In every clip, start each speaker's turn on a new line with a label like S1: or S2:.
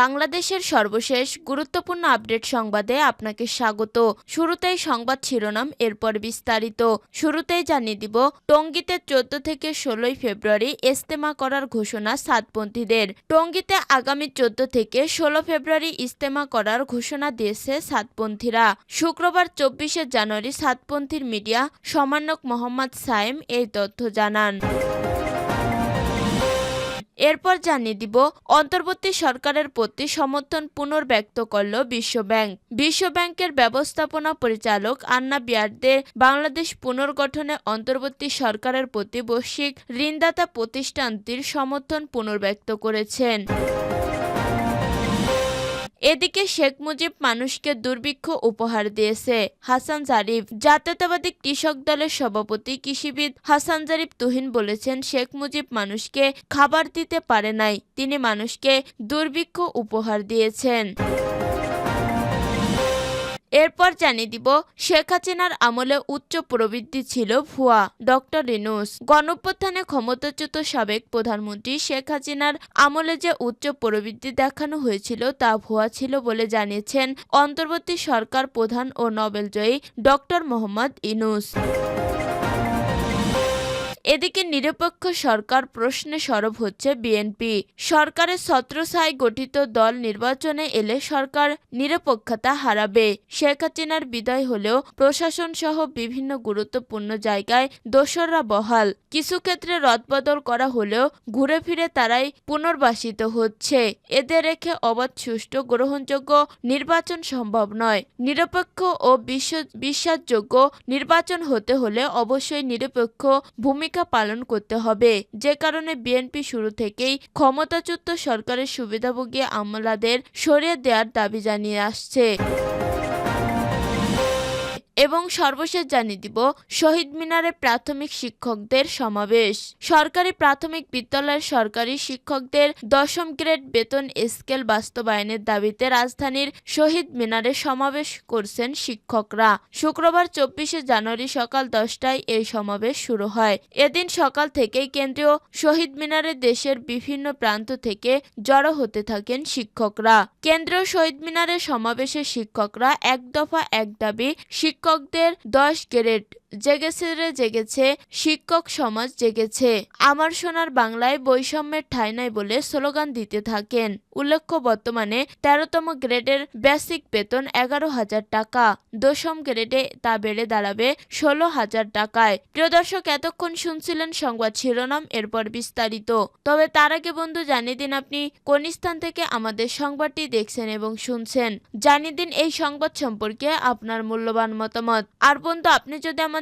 S1: বাংলাদেশের সর্বশেষ গুরুত্বপূর্ণ আপডেট সংবাদে আপনাকে স্বাগত। শুরুতেই সংবাদ শিরোনাম, এরপর বিস্তারিত। শুরুতেই জানিয়ে দিব, টঙ্গীতে চোদ্দ থেকে ষোলোই ফেব্রুয়ারি ইস্তেমা করার ঘোষণা সাতপন্থীদের। টঙ্গীতে আগামী চোদ্দ থেকে ষোলো ফেব্রুয়ারি ইস্তেমা করার ঘোষণা দিয়েছে সাতপন্থীরা। শুক্রবার চব্বিশে জানুয়ারি সাতপন্থীর মিডিয়া, সমন্বয়ক মোহাম্মদ সাইম এই তথ্য জানান। এরপর জানিয়ে দিব, অন্তর্বর্তী সরকারের প্রতি সমর্থন পুনর্ব্যক্ত করল বিশ্বব্যাংক। বিশ্বব্যাংকের ব্যবস্থাপনা পরিচালক আন্না বিয়ারদের বাংলাদেশ পুনর্গঠনে অন্তর্বর্তী সরকারের প্রতি বৈশ্বিক ঋণদাতা প্রতিষ্ঠানটির সমর্থন পুনর্ব্যক্ত করেছেন। এদিকে শেখ মুজিব মানুষকে দুর্ভিক্ষ উপহার দিয়েছে। হাসান জারিফ, জাতীয়তাবাদী কৃষক দলের সভাপতি কৃষিবিদ হাসান জারিফ তুহিন বলেছেন, শেখ মুজিব মানুষকে খাবার দিতে পারে নাই, তিনি মানুষকে দুর্ভিক্ষ উপহার দিয়েছেন। এরপর জানিয়ে দিব, শেখ হাসিনার আমলে উচ্চ প্রবৃদ্ধি ছিল ভুয়া। ডক্টর রিনুস গণপ্রথানে ক্ষমতাচ্যুত সাবেক প্রধানমন্ত্রী শেখ হাসিনার আমলে যে উচ্চ প্রবৃদ্ধি দেখানো হয়েছিল তা ভুয়া ছিল বলে জানিয়েছেন অন্তর্বর্তী সরকার প্রধান ও নোবেলজয়ী ডক্টর মোহাম্মদ ইনুস এদিকে নিরপেক্ষ সরকার প্রশ্নে সরব হচ্ছে বিএনপি। সরকারের ছত্রছায় গঠিত দল নির্বাচনে এলে সরকার নিরপেক্ষতা হারাবে। শেখ হাসিনার বিদায় হলেও প্রশাসন সহ বিভিন্ন গুরুত্বপূর্ণ জায়গায় দোসররা বহাল। কিছু ক্ষেত্রে রদবদল করা হলেও ঘুরে ফিরে তারাই পুনর্বাসিত হচ্ছে। এদের রেখে অবাধ, সুষ্ঠু, গ্রহণযোগ্য নির্বাচন সম্ভব নয়। নিরপেক্ষ ও বিশ্ব বিশ্বাসযোগ্য নির্বাচন হতে হলে অবশ্যই নিরপেক্ষ ভূমিকা পালন করতে হবে। যে কারণে বিএনপি শুরু থেকেই ক্ষমতাচ্যুত সরকারের সুবিধাভোগী আমলাদের সরিয়ে দেওয়ার দাবি জানিয়ে আসছে। এবং সর্বশেষ জানিয়ে দিব, শহীদ মিনারে প্রাথমিক শিক্ষকদের সমাবেশ। সরকারি প্রাথমিক বিদ্যালয়ের সরকারি শিক্ষকদের দশম গ্রেড বেতন স্কেল বাস্তবায়নের দাবিতে রাজধানীর শহীদ মিনারে সমাবেশ করছেন শিক্ষকরা। শুক্রবার চব্বিশে জানুয়ারি সকাল দশটায় এই সমাবেশ শুরু হয়। এদিন সকাল থেকেই কেন্দ্রীয় শহীদ মিনারে দেশের বিভিন্ন প্রান্ত থেকে জড়ো হতে থাকেন শিক্ষকরা। কেন্দ্রীয় শহীদ মিনারে সমাবেশে শিক্ষকরা এক দফা এক দাবি শিক্ষকদের দশ গ্রেড। জেগেছে রে জেগেছে, শিক্ষক সমাজ জেগেছে। আমার সোনার বাংলায় বৈষম্যের ঠাঁই নাই বলে স্লোগান দিতে থাকেন। উল্লেখ্য, বর্তমানে তেরোতম গ্রেডের বেসিক বেতন এগারো হাজার টাকা। দশম গ্রেডে তা বেড়ে দাঁড়াবে ষোলো হাজার টাকায়। প্রিয় দর্শক, এতক্ষণ শুনছিলেন সংবাদ শিরোনাম, এরপর বিস্তারিত। তবে তার আগে বন্ধু, জানিয়ে দিন আপনি কোন স্থান থেকে আমাদের সংবাদটি দেখছেন এবং শুনছেন। জানিয়ে দিন এই সংবাদ সম্পর্কে আপনার মূল্যবান মতামত। আর বন্ধু, আপনি যদি আমাদের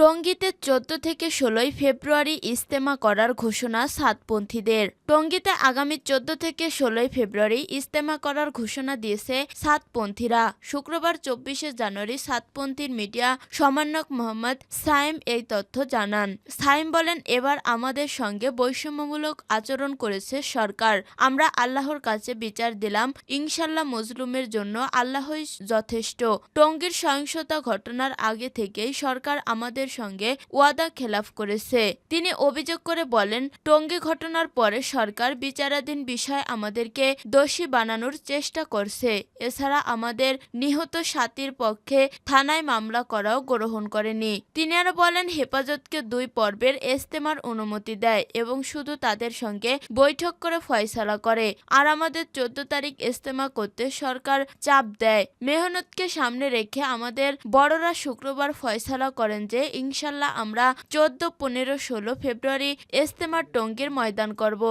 S1: টঙ্গীতে চোদ্দ থেকে ষোলোই ফেব্রুয়ারি ইস্তেমা করার ঘোষণা সাতপন্থীদের। টঙ্গীতে আগামী চোদ্দ থেকে ষোলোই ফেব্রুয়ারি ইস্তেমা করার ঘোষণা দিয়েছে সাতপন্থীরা। শুক্রবার চব্বিশে জানুয়ারি সাতপন্থীর মিডিয়া সমন্বয়ক মোহাম্মদ সাইম এই তথ্য জানান। সাইম বলেন, এবার আমাদের সঙ্গে বৈষম্যমূলক আচরণ করেছে সরকার। আমরা আল্লাহর কাছে বিচার দিলাম। ইনশাল্লাহ মজলুমের জন্য আল্লাহই যথেষ্ট। টঙ্গীর সহিংসতা ঘটনার আগে থেকেই সরকার আমাদের সঙ্গে ওয়াদা খেলাফ করেছে। তিনি অভিযোগ করে বলেন, টঙ্গী ঘটনার পরে সরকার বিচারাধীন বিষয় আমাদেরকে দোষী বানানোর চেষ্টা করছে। এছাড়া আমাদের নিহত সাথীর পক্ষে থানায় মামলা করাও গ্রহণ করেনি। তিনি আরও বলেন, হেফাজতকে দুই পর্বের ইস্তেমার অনুমতি দেয় এবং শুধু তাদের সঙ্গে বৈঠক করে ফয়সালা করে। আর আমাদের চোদ্দ তারিখ ইস্তেমা করতে সরকার চাপ দেয়। মেহনতকে সামনে রেখে আমাদের বড়রা শুক্রবার ফয়সালা করেন যে ইনশাল্লাহ আমরা চোদ্দ পনেরো ষোলো ফেব্রুয়ারি ইস্তেমার টঙ্গের ময়দান করব।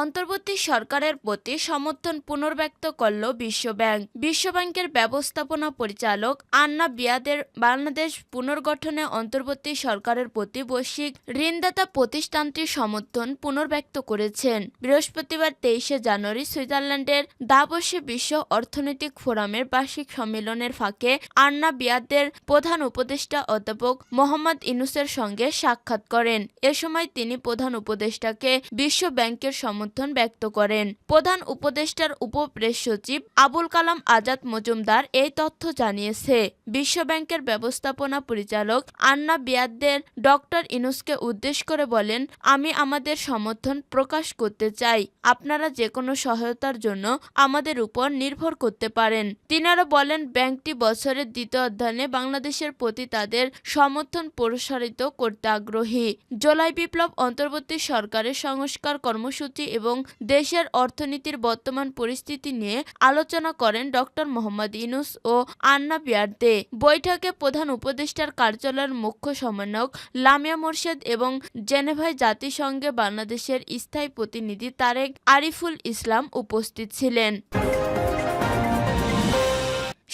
S1: অন্তর্বর্তী সরকারের প্রতি সমর্থন পুনর্ব্যক্ত করল বিশ্বব্যাংক। বিশ্বব্যাংকের ব্যবস্থাপনা পরিচালক আন্না বিয়াদের বাংলাদেশ পুনর্গঠনে অন্তর্বর্তী সরকারের প্রতি বৈশ্বিক ঋণদাতা প্রতিষ্ঠানটির সমর্থন পুনর্ব্যক্ত করেছেন। বৃহস্পতিবার তেইশে জানুয়ারি সুইজারল্যান্ডের দাবসে বিশ্ব অর্থনৈতিক ফোরামের বার্ষিক সম্মেলনের ফাঁকে আন্না বিয়াদের প্রধান উপদেষ্টা অধ্যাপক মোহাম্মদ ইনুসের সঙ্গে সাক্ষাৎ করেন। এ সময় তিনি প্রধান উপদেষ্টাকে বিশ্ব ব্যাংকের সমর্থন ব্যক্ত করেন। প্রধান উপদেষ্টার উপপ্রেস সচিব আবুল কালাম আজাদ মজুমদার এই তথ্য জানিয়েছে। বিশ্ব ব্যাংকের ব্যবস্থাপনা পরিচালক আন্না বিয়াদদের ডক্টর ইনুসকে উদ্দেশ্য করে বলেন, আমি আমাদের সমর্থন প্রকাশ করতে চাই। আপনারা যে কোনো সহায়তার জন্য আমাদের উপর নির্ভর করতে পারেন। তিনি আরও বলেন, ব্যাংকটি বছরের দ্বিতীয় অধ্যয়নে বাংলাদেশের প্রতি তাদের সমর্থন প্রসারিত করতে আগ্রহী। জুলাই বিপ্লব অন্তর্বর্তী সরকারের সংস্কার কর্মসূচি এবং দেশের অর্থনীতির বর্তমান পরিস্থিতি নিয়ে আলোচনা করেন ডক্টর মোহাম্মদ ইনুস ও আন্না বিয়ার্দে। বৈঠকে প্রধান উপদেষ্টার কার্যালয়ের মুখ্য সমন্বয়ক লামিয়া মোর্শেদ এবং জেনেভায় জাতিসংঘে বাংলাদেশের স্থায়ী প্রতিনিধি তারেক আরিফুল ইসলাম উপস্থিত ছিলেন।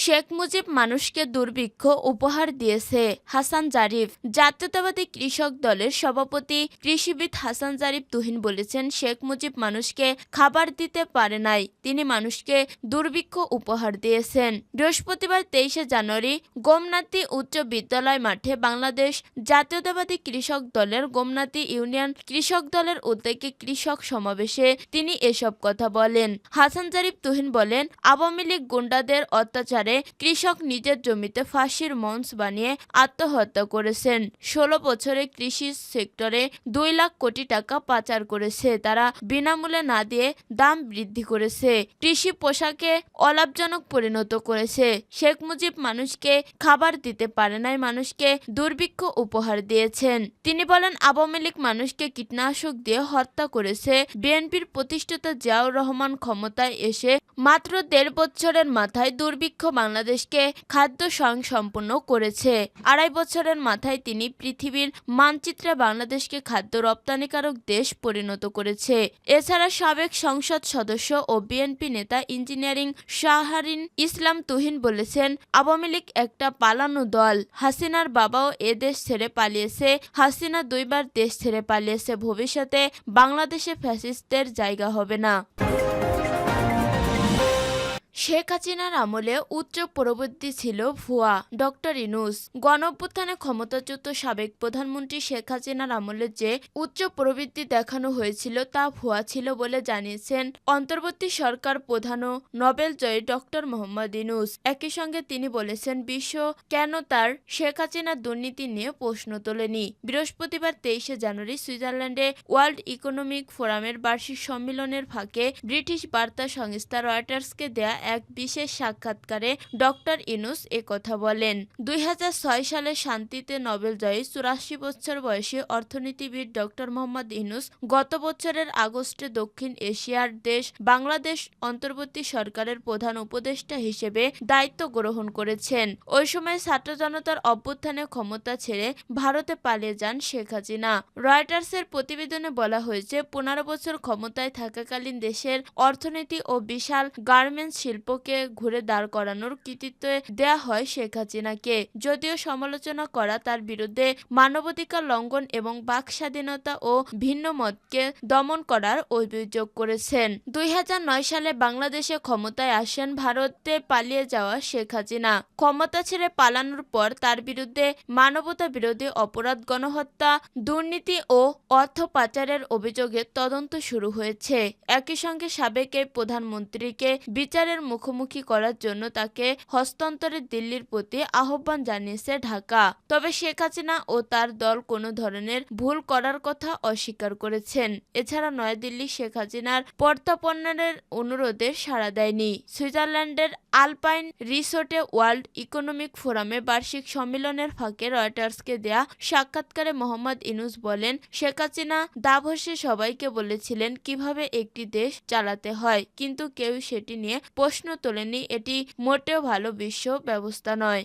S1: শেখ মুজিব মানুষকে দুর্ভিক্ষ উপহার দিয়েছে হাসান জারিফ। জাতীয়তাবাদী কৃষক দলের সভাপতি কৃষিবিদ হাসান জারিফ তুহিন বলেছেন, শেখ মুজিব মানুষকে খাবার দিতে পারে নাই, তিনি মানুষকে দুর্ভিক্ষ উপহার দিয়েছেন। বৃহস্পতিবার তেইশে জানুয়ারি গোমনাতি উচ্চ বিদ্যালয় মাঠে বাংলাদেশ জাতীয়তাবাদী কৃষক দলের গোমনাতি ইউনিয়ন কৃষক দলের উদ্যোগে কৃষক সমাবেশে তিনি এসব কথা বলেন। হাসান জারিফ তুহিন বলেন, আওয়ামী লীগ গুন্ডাদের অত্যাচারে কৃষক নিজের জমিতে ফাঁসির মঞ্চ বানিয়ে আত্মহত্যা করেছেন। ষোলো বছরে কৃষি সেক্টরে দুই লাখ কোটি টাকা পাচার করেছে। তারা বিনামূল্যে না দিয়ে দাম বৃদ্ধি করেছে। কৃষি পোশাকে অলাভজনক পরিণত করেছে। শেখ মুজিব মানুষকে খাবার দিতে পারে নাই, মানুষকে দুর্ভিক্ষ উপহার দিয়েছেন। তিনি বলেন, আওয়ামী লীগ মানুষকে কীটনাশক দিয়ে হত্যা করেছে। বিএনপির প্রতিষ্ঠাতা জিয়াউর রহমান ক্ষমতায় এসে মাত্র দেড় বছরের মাথায় দুর্ভিক্ষ বাংলাদেশকে খাদ্য স্বয়ংসম্পূর্ণ করেছে। আড়াই বছরের মাথায় তিনি পৃথিবীর মানচিত্রে বাংলাদেশকে খাদ্য রপ্তানিকারক দেশ পরিণত করেছে। এছাড়া সাবেক সংসদ সদস্য ও বিএনপি নেতা ইঞ্জিনিয়ারিং শাহরিন ইসলাম তুহিন বলেছেন, আওয়ামী লীগ একটা পালানো দল। হাসিনার বাবাও এ দেশ ছেড়ে পালিয়েছে। হাসিনা দুইবার দেশ ছেড়ে পালিয়েছে। ভবিষ্যতে বাংলাদেশে ফ্যাসিস্টদের জায়গা হবে না। শেখ হাসিনার আমলে উচ্চ প্রবৃত্তি ছিল ভুয়া। ডক্টর ইনুস, গণঅভ্যুত্থানে ক্ষমতাচ্যুত সাবেক প্রধানমন্ত্রী শেখ হাসিনার আমলে যে উচ্চ প্রবৃত্তি দেখানো হয়েছিল তা ভুয়া ছিল বলে জানিয়েছেন অন্তর্বর্তী সরকার প্রধান ও নোবেল জয়ী ডক্টর মোহাম্মদ ইনুস। একই সঙ্গে তিনি বলেছেন, বিশ্ব কেন তার শেখ হাসিনার দুর্নীতি নিয়ে প্রশ্ন তোলেনি। বৃহস্পতিবার তেইশে জানুয়ারি সুইজারল্যান্ডে ওয়ার্ল্ড ইকোনমিক ফোরামের বার্ষিক সম্মেলনের ফাঁকে ব্রিটিশ বার্তা সংস্থা রয়টার্সকে দেয়া এক বিশেষ সাক্ষাৎকারে ডক্টর ইনুস কথা বলেন। দুই সালে শান্তিতে নোবেল জয়ী চুরাশি বছর বয়সী অর্থনীতিবিদ ডক্টর মোহাম্মদ ইনুস গত বছরের আগস্টে দক্ষিণ এশিয়ার দেশ বাংলাদেশ অন্তর্বর্তী সরকারের প্রধান উপদেষ্টা হিসেবে দায়িত্ব গ্রহণ করেছেন। ওই সময় ছাত্র জনতার অভ্যুত্থানে ক্ষমতা ছেড়ে ভারতে পালিয়ে যান শেখ হাসিনা। রয়টার্সের প্রতিবেদনে বলা হয়েছে, পনেরো বছর ক্ষমতায় থাকাকালীন দেশের অর্থনীতি ও বিশাল গার্মেন্টস শিল্পকে ঘুরে দাঁড় করানোর কৃতিত্ব দেয়া হয় শেখ হাসিনাকে। যদিও সমালোচনা করা তার বিরুদ্ধে মানবাধিকার লঙ্ঘন এবং বাক স্বাধীনতা ও ভিন্ন মতকে দমন করার অভিযোগ করেছেন। দুই সালে বাংলাদেশে ক্ষমতায় আসেন ভারতে পালিয়ে যাওয়া শেখ হাসিনা। ক্ষমতা ছেড়ে পালানোর পর তার বিরুদ্ধে মানবতা বিরোধী অপরাধ, গণহত্যা, দুর্নীতি ও অর্থ পাচারের অভিযোগে তদন্ত শুরু হয়েছে। একই সঙ্গে সাবেক প্রধানমন্ত্রীকে বিচারের মুখোমুখি করার জন্য তাকে হস্তান্তরের দিল্লির প্রতি আহ্বান জানিয়েছে ঢাকা। তবে শেখ হাসিনা ও তার দল কোনো ধরনের ভুল করার কথা অস্বীকার করেছেন। এছাড়া নয়াদিল্লি শেখ হাসিনার প্রত্যাপনের অনুরোধে সাড়া দেয়নি। সুইজারল্যান্ডের আলপাইন রিসোর্টে ওয়ার্ল্ড ইকোনমিক ফোরামে বার্ষিক সম্মেলনের ফাঁকে রয়টার্সকে দেয়া সাক্ষাৎকারে মোহাম্মদ ইনুস বলেন, শেখ হাসিনা দাভসে সবাইকে বলেছিলেন কীভাবে একটি দেশ চালাতে হয়, কিন্তু কেউ সেটি নিয়ে প্রশ্ন তোলেনি এটি মোটেও ভালো বিশ্ব ব্যবস্থা নয়।